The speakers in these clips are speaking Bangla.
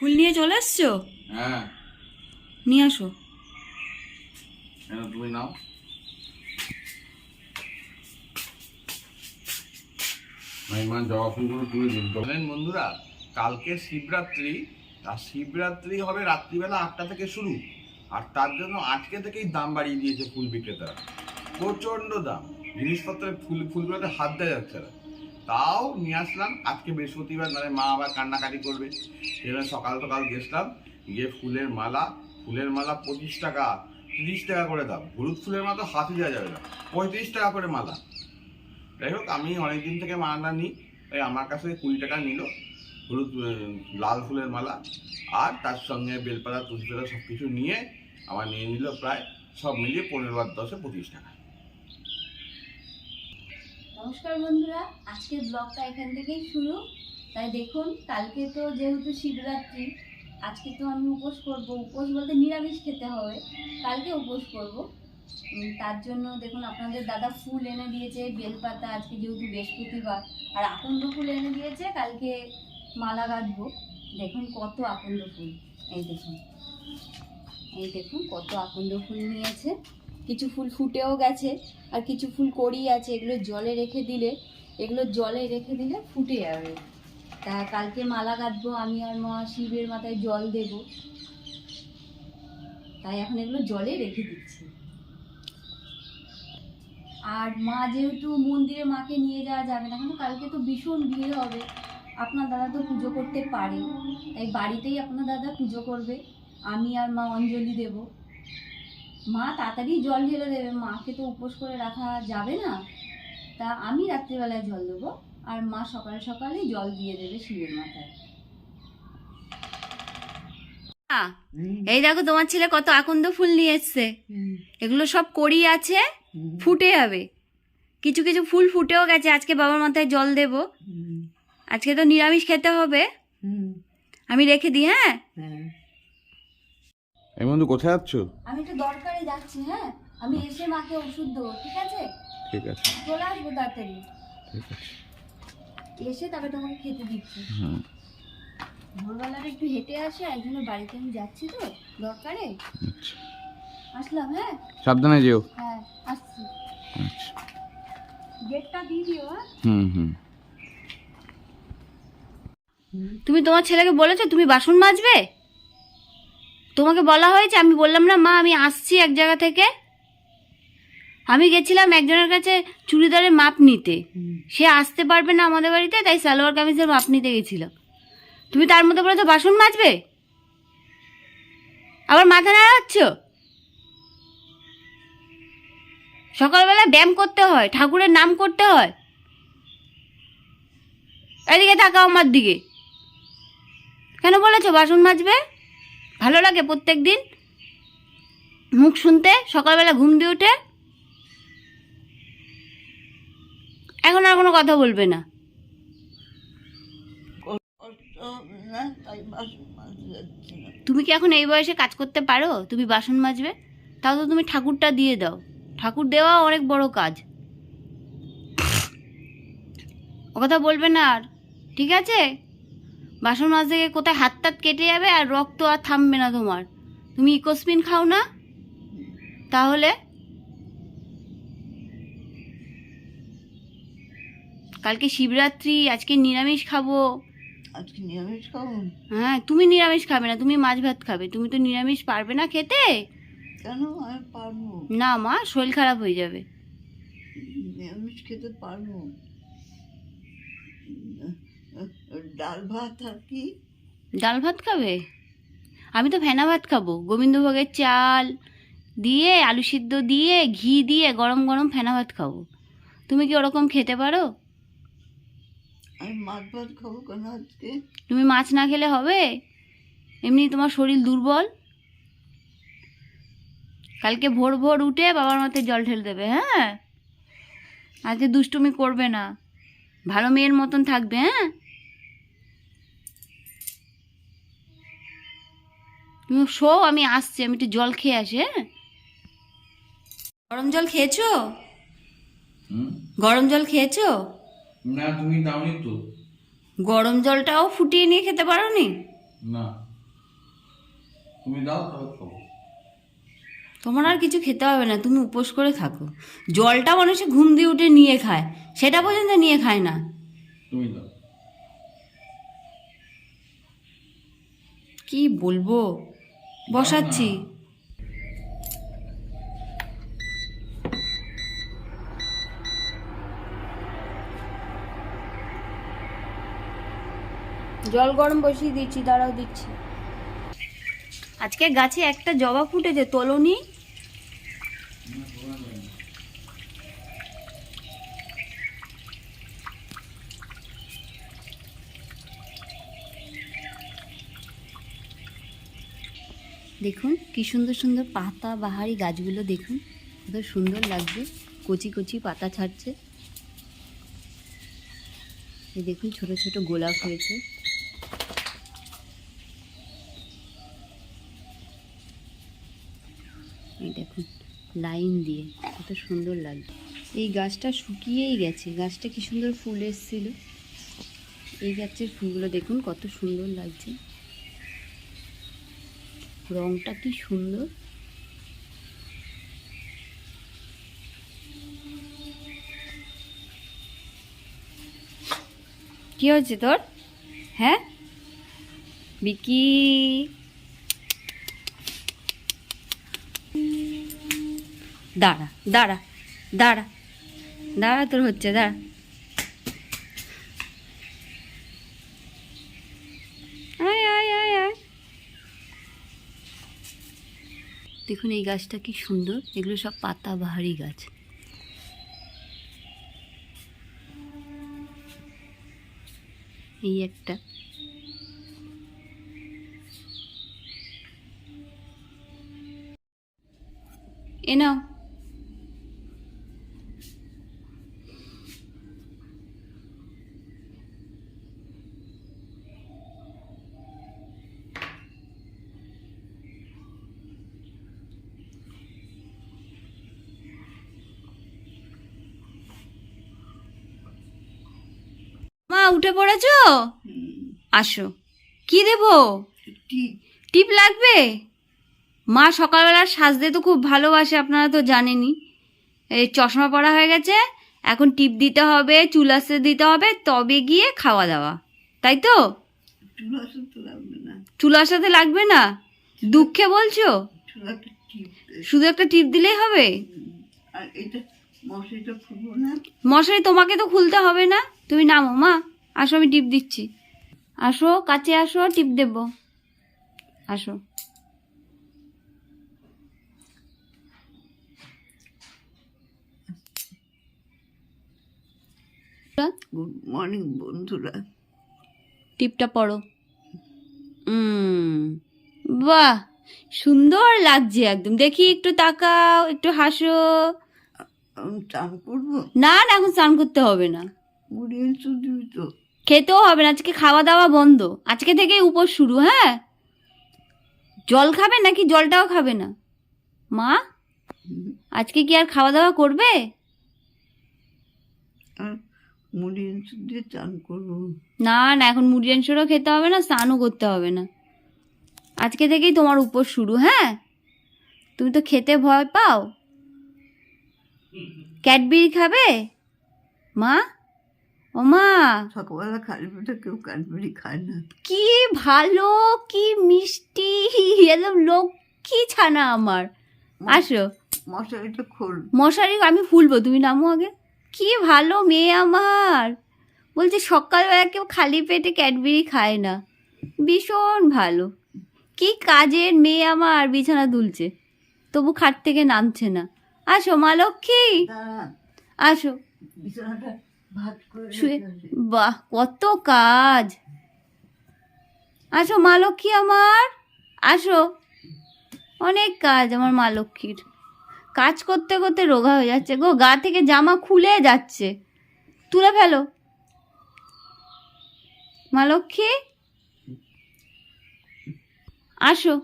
ফুল নিয়ে চলে এসছো হ্যাঁ। নিয়ে আসো। তুমি নাও। মাইমান জবা ফুলগুলো তুলে দিন। জানেন বন্ধুরা কালকে শিবরাত্রি আর শিবরাত্রি হবে রাত্রিবেলা আটটা থেকে শুরু। আর তার জন্য আজকে থেকেই দাম বাড়িয়ে দিয়েছে ফুল বিক্রেতারা। প্রচণ্ড দাম। জিনিসপত্রের ফুল ফুলগুলোতে হাত দেওয়া যাচ্ছে না। তাও নিয়ে আসলাম। আজকে বৃহস্পতিবার মানে মা আবার কান্নাকাটি করবে। সেজন্য সকাল সকাল গেছিলাম গিয়ে ফুলের মালা ফুলের মালা পঁচিশ টাকা, তিরিশ টাকা করে দাম। হলুদ ফুলের মালা তো হাতে দেওয়া যাবে না। পঁয়ত্রিশ টাকা করে মালা। যাই হোক, আমি অনেকদিন থেকে মালা নিই। তাই আমার কাছে কুড়ি টাকা নিল, হলুদ লাল ফুলের মালা। আর তার সঙ্গে বেলপাতা, তুলসী পাতা সব কিছু নিয়ে আমার নিয়ে নিল প্রায়, সব মিলিয়ে পনেরো আর দশে পঁচিশ টাকা। নমস্কার বন্ধুরা, আজকের ব্লগটা এখান থেকেই শুরু। তাই দেখুন, কালকে তো যেহেতু শিবরাত্রি, আজকে তো আমি উপোস করব। উপোস বলতে নিরামিষ খেতে হবে, কালকে উপোস করব। তার জন্য দেখুন, আপনাদের দাদা ফুল এনে দিয়েছে, বেলপাতা, আজকে যেহেতু বৃহস্পতিবার, আর আকন্দ ফুল এনে দিয়েছে, কালকে মালা গাঁথবো। দেখুন কত আকন্দ ফুল, এই দেখুন। এই দেখুন কত আকন্দ ফুল নিয়েছে। কিছু ফুল ফুটেও গেছে, আর কিছু ফুল কড়ি আছে, এগুলো জলে রেখে দিলে, এগুলো জলে রেখে দিলে ফুটে যাবে। তা কালকে মালা গাঁথবো আমি আর মা শিবের মাথায় জল দেব। তাই এখন এগুলো জলে রেখে দিচ্ছি। আর মা যেহেতু মন্দিরে মাকে নিয়ে যাওয়া যাবে না কিন্তু কালকে তো ভীষণ ভিড় হবে। আপনার দাদা তো পুজো করতে পারে। তাই বাড়িতেই আপনার দাদা পুজো করবে। আমি আর মা অঞ্জলি দেবো। মা তাড়াতাড়ি জল ঢেলে দেবে। মাকে তো উপোস করে রাখা যাবে না। তা আমি রাত্রিবেলায় জল দেবো আর মা সকালে সকালে জল দিয়ে দেবে শিবের মাথায়। এই দেখো তোমার ছেলে কত আকন্দ ফুল নিয়ে এসছে। এগুলো সব কড়ি আছে ফুটে যাবে। কিছু কিছু ফুল ফুটেও গেছে আজকে বাবার মাথায় জল দেব। আজকে তো নিরামিষ খেতে হবে। আমি রেখে দিই হ্যাঁ। এই বন্ধু কোথায় যাচ্ছ? আমি একটু দরকারে যাচ্ছি হ্যাঁ? আমি এসে মাকে ওষুধ দেবো ঠিক আছে? ঠিক আছে। চলে আসব তাড়াতাড়ি। ঠিক আছে। এসে তারপরে তোমাকে খেতে দিচ্ছি। হুম। ভোরবেলাটা একটু হেঁটে আসে একজনের বাড়িতে আমি যাচ্ছি তো দরকারে? আচ্ছা। আসলাম হ্যাঁ? সাবধানে যেও। হ্যাঁ আসছি। আচ্ছা। গেটটা দিয়ে দিও হ্যাঁ? হুম হুম। তুমি তোমার ছেলেকে বলেছ তুমি বাসন মাজবে? তোমাকে বলা হয়েছে, আমি বললাম না, মা, আমি আসছি এক জায়গা থেকে। আমি গেছিলাম একজনের কাছে চুড়িদারের মাপ নিতে। সে আসতে পারবে না আমাদের বাড়িতে, তাই সালোয়ার কামিজের মাপ নিতে গেছিলাম তুমি তার মধ্যে বলেছ বাসন মাজবে? আবার মাথা নাড়াচ্ছ? সকালবেলা ব্যায়াম করতে হয়, ঠাকুরের নাম করতে হয়। এদিকে থাকা আমার দিকে। কেন বলেছ, বাসন মাজবে? ভালো লাগে প্রত্যেক দিন মুখ শুনতে, সকালবেলা ঘুম দিয়ে উঠে? এখন আর কোনো কথা বলবে না। তুমি কি এখন এই বয়সে কাজ করতে পারো? তুমি বাসন মাজবে? তাও তো তুমি ঠাকুরটা দিয়ে দাও। ঠাকুর দেওয়া অনেক বড় কাজ। ও কথা বলবে না আর। ঠিক আছে? বাসন মাছ থেকে কোথায় হাত টাত কেটে যাবে আর রক্ত আর থামবে না তোমার। তুমি ইকোসপিন খাও না? তাহলে? কালকে শিবরাত্রি আজকে নিরামিষ খাব। আজকে নিরামিষ খাব? হ্যাঁ তুমি নিরামিষ খাবে না তুমি মাছ ভাত খাবে। তুমি তো নিরামিষ পারবে না খেতে? কেন? আমি পারব। না মা শরীর খারাপ হয়ে যাবে। নিরামিষ খেতে পারব। ডাল ভাত আর কি? ডাল ভাত খাবে? আমি তো ফেনা ভাত খাব। গোবিন্দভোগের চাল দিয়ে আলু সিদ্ধ দিয়ে ঘি দিয়ে গরম গরম ফেনা ভাত খাব। তুমি কি ওরকম খেতে পারো? আমি মাছ ভাত খাব কেন আজকে? তুমি মাছ না খেলে হবে? এমনি তোমার শরীর দুর্বল? কালকে ভোর ভোর উঠে বাবার মাথায় জল ঢেলে দেবে হ্যাঁ? আজকে দুষ্টুমি করবে না। ভালো মেয়ের মতন থাকবে হ্যাঁ? তুমি শো আমি আসছি আমি একটু জল খেয়ে আসি হ্যাঁ? গরম জল খেয়েছো? হুম? গরম জল খেয়েছো? না তুমি দাওনি তো। গরম জলটাও ফুটিয়ে নিয়ে খেতে পারো নি। না তুমি দাও তবে তোমার আর কিছু খেতে হবে না তুমি উপোস করে থাকো। জলটা মানুষে ঘুম দিয়ে উঠে নিয়ে খায় সেটা পর্যন্ত নিয়ে খায় না। তুমি দাও। কি বলব? বসাচ্ছি। জল গরম বসিয়ে দিচ্ছি দাঁড়াও দিচ্ছি। আজকে গাছে একটা জবা ফুটেছে তোলনি? দেখুন, কি সুন্দর সুন্দর পাতা, বাহারি গাছগুলো দেখুন, কত সুন্দর লাগছে, কচি কচি পাতা ছাড়ছে। এই দেখুন, ছোট ছোট গোলাপ হয়েছে। এই দেখুন, লাইন দিয়ে, কত সুন্দর লাগছে। এই গাছটা শুকিয়েই গেছে, গাছটা কি সুন্দর ফুল এসেছিল। এই গাছের ফুলগুলো দেখুন, কত সুন্দর লাগছে। রংটা কি সুন্দর। কি হয়েছে তোর? হ্যাঁ? বিকি। দাঁড়া দাঁড়া দাঁড়া দাঁড়া, তোর হচ্ছে, দাঁড়া। দেখুন এই গাছটা কি সুন্দর। এগুলো সব পাতা বাহারি গাছ। এই একটা। এ নাও মা উঠে পড়েছো? আসো। কি দেবো? টিপ। লাগবে? মা সকালবেলা সাজতে তো খুব ভালোবাসে আপনারা তো জানেনই। এই চশমা পরা হয়ে গেছে এখন টিপ দিতে হবে চুল আসতে দিতে হবে তবে গিয়ে খাওয়া দাওয়া। তাই তো? চুল আসাতে লাগবে না। দুঃখে বলছো। শুধু একটা টিপ দিলেই হবে? মশারি তোমাকে তো খুলতে হবে না। তুমি নামো মা। আসো আমি টিপ দিচ্ছি। আসো কাছে আসো টিপ দেব। আসো। গুড মর্নিং বন্ধুরা। টিপটা পড়ো। বাহ সুন্দর লাগছে একদম। দেখি একটু তাকাও একটু হাসো। চান করব? না না এখন স্নান করতে হবে না। মুড়ি তো। খেতেও হবে না আজকে খাওয়া দাওয়া বন্ধ। আজকে থেকেই উপোস শুরু হ্যাঁ? জল খাবে নাকি জলটাও খাবে না? মা আজকে কি আর খাওয়া দাওয়া করবে মুড়ি দিয়ে চান করব। না না এখন মুড়ি অংশরও খেতে হবে না স্নানও করতে হবে না। আজকে থেকেই তোমার উপোস শুরু হ্যাঁ? তুমি তো খেতে ভয় পাও? ক্যাডবেরি খাবে? মা? ও মা সকালবেলা খালি পেটে কেউ ক্যাডবেরি খায় না। কি ভালো কি মিষ্টি একদম লক্ষ্মী ছানা আমার। আসো। মশারিটা খোল। মশারি আমি ফুলবো তুমি নামো আগে। কি ভালো মেয়ে আমার। বলছে সকালবেলা কেউ খালি পেটে ক্যাডবেরি খায় না। ভীষণ ভালো। কি কাজের মেয়ে আমার বিছানা দুলছে। তবু খাট থেকে নামছে না। আসো মা লক্ষ্মী। আসো। বিছানাটা শুয়ে বাহ কত কাজ। আসো মা লক্ষ্মী আমার। আসো। অনেক কাজ আমার মা লক্ষ্মীর। কাজ করতে করতে রোগা হয়ে যাচ্ছে গো গা থেকে জামা খুলে যাচ্ছে। তুলে ফেলো। মা লক্ষ্মী। আসো।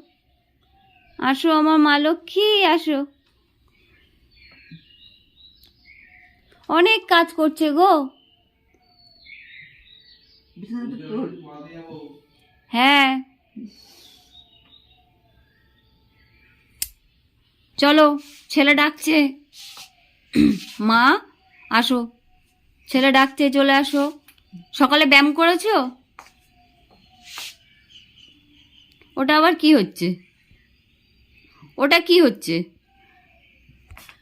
আসো আমার মা লক্ষ্মী আসো। অনেক কাজ করছে গো। হ্যাঁ। চলো, ছেলে ডাকছে। মা, আসো। ছেলে ডাকছে, চলে আসো। সকালে ব্যায়াম করেছ? ওটা আবার কি হচ্ছে? ওটা কি হচ্ছে?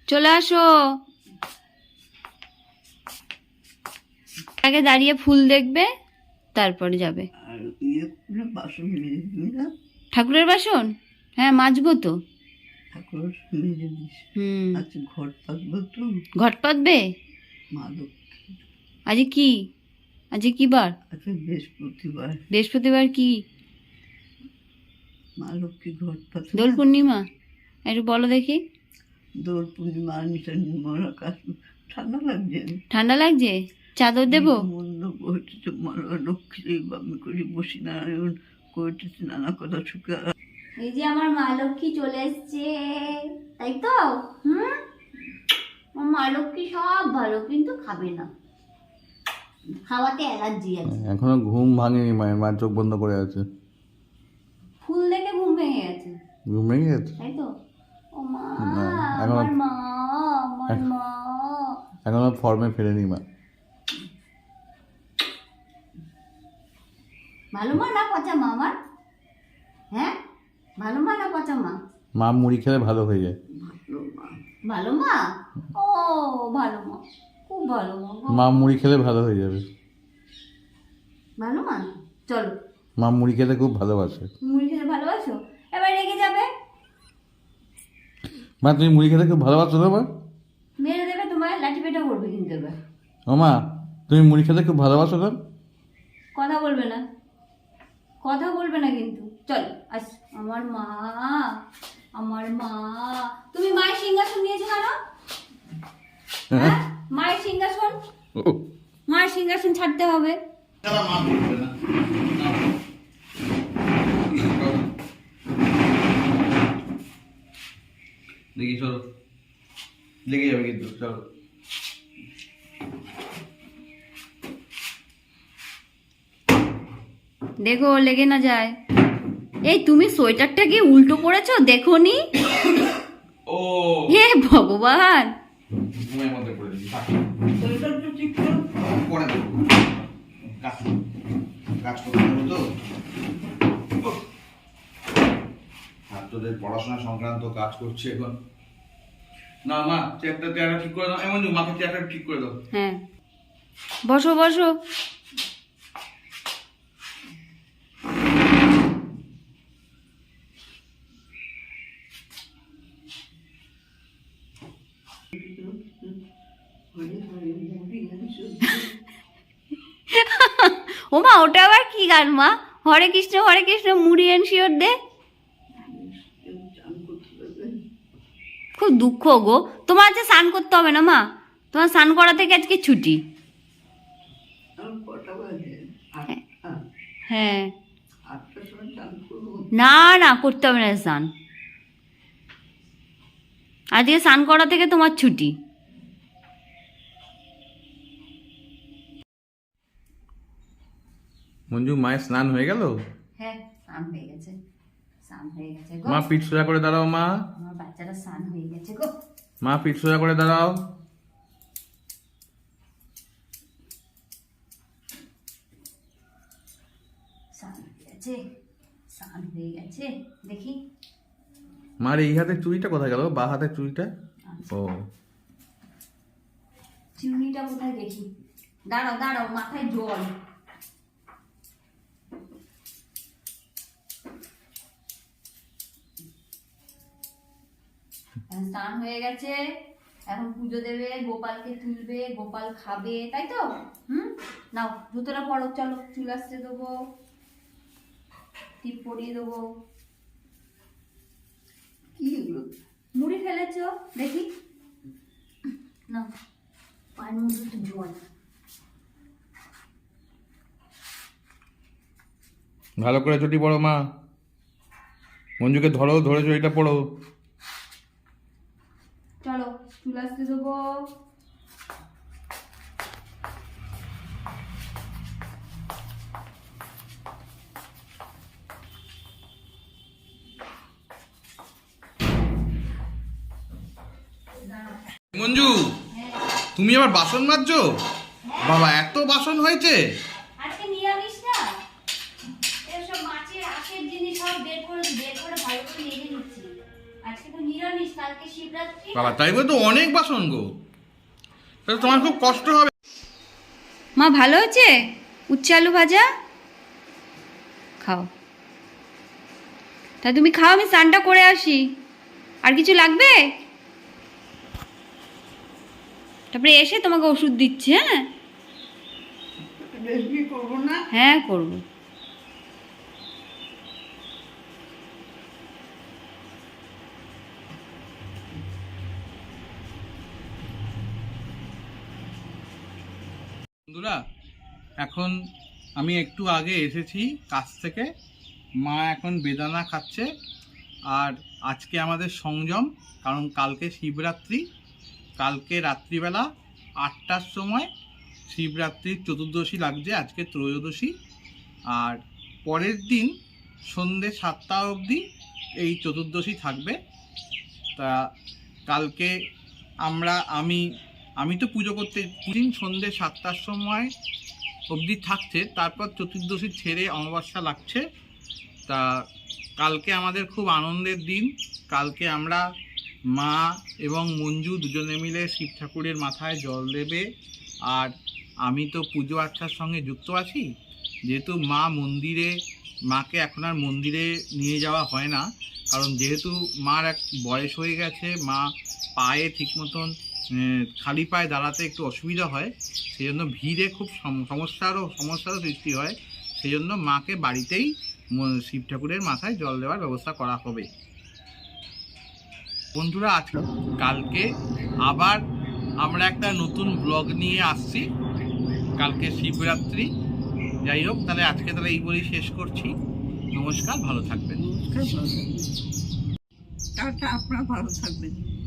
চলে আসো। আগে দাঁড়িয়ে ফুল দেখবে তারপরে যাবে। ইয়ে ঠাকুরের বাসন? হ্যাঁ মাজবো তো। আচ্ছা ঘট পাতবে আজ কি? আজ কি বার? আচ্ছা বৃহস্পতিবার। বৃহস্পতিবার কি? মা লক্ষ্মী ঘর পাতে দোল পূর্ণিমা? একটু বলো দেখি। দোল পূর্ণিমা নিশা নির্মল ঠান্ডা লাগছে। ঠান্ডা লাগছে? চাদর দেবো? মন্দ বইতেছে মা লক্ষ্মী করি বসি নারায়ণ কইতেছে নানা কথা সুখে। এই যে আমার মা লক্ষ্মী চলে এসছে তাই তো? হুম? মা লক্ষ্মী সব ভালো কিন্তু খাবে না। খাওয়াতে অ্যালার্জি আছে। এখনও ঘুম ভাঙেনি মায়ের মায়ের চোখ বন্ধ করে আছে। ফুল দেখে ঘুম ভেঙে গেছে। ঘুম ভেঙে গেছে? তাই তো? ও মা আমার মা আমার মা। এখনও ফর্মে ফেরেনি মা। ভালো মা না পচা মা আমার। হ্যাঁ? ভালো মা না পচা মা। মা মুড়ি খেলে ভালো হয়ে যায়। ভালো মা ও ভালো মা খুব ভালো মা মা মুড়ি খেলে ভালো হয়ে যাবে। ভালো মা চলো। মা মুড়ি খেতে খুব ভালোবাসে। মুড়ি খেতে ভালোবাসো? এবার রেখে যাবে। মা তুমি মুড়ি খেতে খুব ভালোবাসো না মা। মেরে দেবে তোমার লাঠি পেটা করবে কিন্তু এবার। ও মা তুমি মুড়ি খেতে খুব ভালোবাসো না কথা বলবে না। কথা বলবে না কিন্তু। চল আস। আমার মা আমার মা। তুমি মায়ের সিংহাসন নিয়েছো কেন? হ্যাঁ? মায়ের সিংহাসন? মায়ের সিংহাসন ছাড়তে হবে। দেখি চলো। লেগে যাবে কিন্তু চলো। দেখো লেগে না যায়। এই তুমি সোয়েটারটা কি উল্টো পড়েছো দেখো নি ও। হে ভগবান। ছাত্রদের পড়াশোনা সংক্রান্ত কাজ করছে এখন। না মা চেয়ারটা চেয়ারটা ঠিক করে দাও। এমন মাকে চেয়ারটা ঠিক করে দাও। হ্যাঁ। বসো বসো। হরে হরে মুড়ি আনছো ও মা ওটা আবার কি গান, মা? হরে কৃষ্ণ হরে কৃষ্ণ, মুড়ি এন শিওর দে। খুব দুঃখ গো। তোমার আজকে স্নান করতে হবে না, মা? তোমার স্নান করা থেকে আজকে ছুটি। হ্যাঁ। না না, করতে হবে না স্নান। আজকে স্নান করা থেকে তোমার ছুটি। মায়ের স্নান হয়ে গেল? হ্যাঁ স্নান হয়ে গেছে স্নান হয়ে গেছে গো। মা পিঠ সোজা করে দাঁড়াও মা। আমার বাচ্চারা স্নান হয়ে গেছে গো। মা পিঠ সোজা করে দাঁড়াও। গেছে স্নান হয়ে গেছে দেখি। মার এই হাতের চুড়িটা কোথায় গেল? বা হাতের চুড়িটা? ও চিমনিটা কোথায় দেখি? দাঁড়াও দাঁড়াও মাথায় জল। স্নান হয়ে গেছে। এখন পুজো দেবে গোপালকে তুলবে গোপাল খাবে তাই তো? হুম? নাও জুতোটা পরো চলো চুল আসতে দেবো টিপ পরিয়ে দেবো। কি এগুলো? মুড়ি ফেলেছো? দেখি। না পায়ের মধ্যে একটু জল। ভালো করে চটি পড়ো মা। মঞ্জুকে ধরো ধরে চটিটা পড়ো। চলো আসতে দেবো মঞ্জু তুমি আবার বাসন মাজছো? বাবা এত বাসন হয়েছে। আজকে নিরামিষ না? এসব মাছের আশের জিনিস সব বের করে বের করে ভালো করে রেখে দিচ্ছি আজকে তো নিরামিষ কালকে শিবরাত্রি। বাবা তাই বলে তো অনেক বাসন গো। তাহলে তোমার খুব কষ্ট হবে। মা ভালো হয়েছে? উচ্ছে আলু ভাজা? খাও। তা তুমি খাও আমি স্নানটা করে আসি। আর কিছু লাগবে? তারপরে এসে তোমাকে ওষুধ দিচ্ছে হ্যাঁ? রেশমি করব না। হ্যাঁ করব। বন্ধুরা, এখন আমি একটু আগে এসেছি কাছ থেকে। মা এখন বেদানা খাচ্ছে আর আজকে আমাদের সংযম, কারণ কালকে শিবরাত্রি। কালকে রাত্রিবেলা আটটার সময় শিবরাত্রির চতুর্দশী লাগছে, আজকে ত্রয়োদশী। আর পরের দিন সন্ধে সাতটা অবধি এই চতুর্দশী থাকবে। তা কালকে আমরা, আমি আমি তো পুজো করতে দিন সন্ধে সাতটার সময় অবধি থাকছে, তারপর চতুর্দশী ছেড়ে অমাবস্যা লাগছে। তা কালকে আমাদের খুব আনন্দের দিন। কালকে আমরা মা এবং মঞ্জু দুজনে মিলে শিব ঠাকুরের মাথায় জল দেবে। আর আমি তো পুজো আর্চার সঙ্গে যুক্ত আছি। যেহেতু মা মন্দিরে, মাকে এখন আর মন্দিরে নিয়ে যাওয়া হয় না। কারণ যেহেতু মার এক বয়স হয়ে গেছে, মা পায়ে ঠিক মতন খালি পায়ে দাঁড়াতে একটু অসুবিধা হয় সেই জন্য ভিড়ে খুব সম- সমস্যারও সমস্যারও সৃষ্টি হয় সেই জন্য মাকে বাড়িতেই শিব ঠাকুরের মাথায় জল দেওয়ার ব্যবস্থা করা হবে। বন্ধুরা, আজ কালকে আবার আমরা একটা নতুন ব্লগ নিয়ে আসছি, কালকে শিবরাত্রি। যাই হোক, তাহলে আজকে তাহলে এই বলেই শেষ করছি। নমস্কার, ভালো থাকবেন। নমস্কার আপনার ভালো থাকবেন।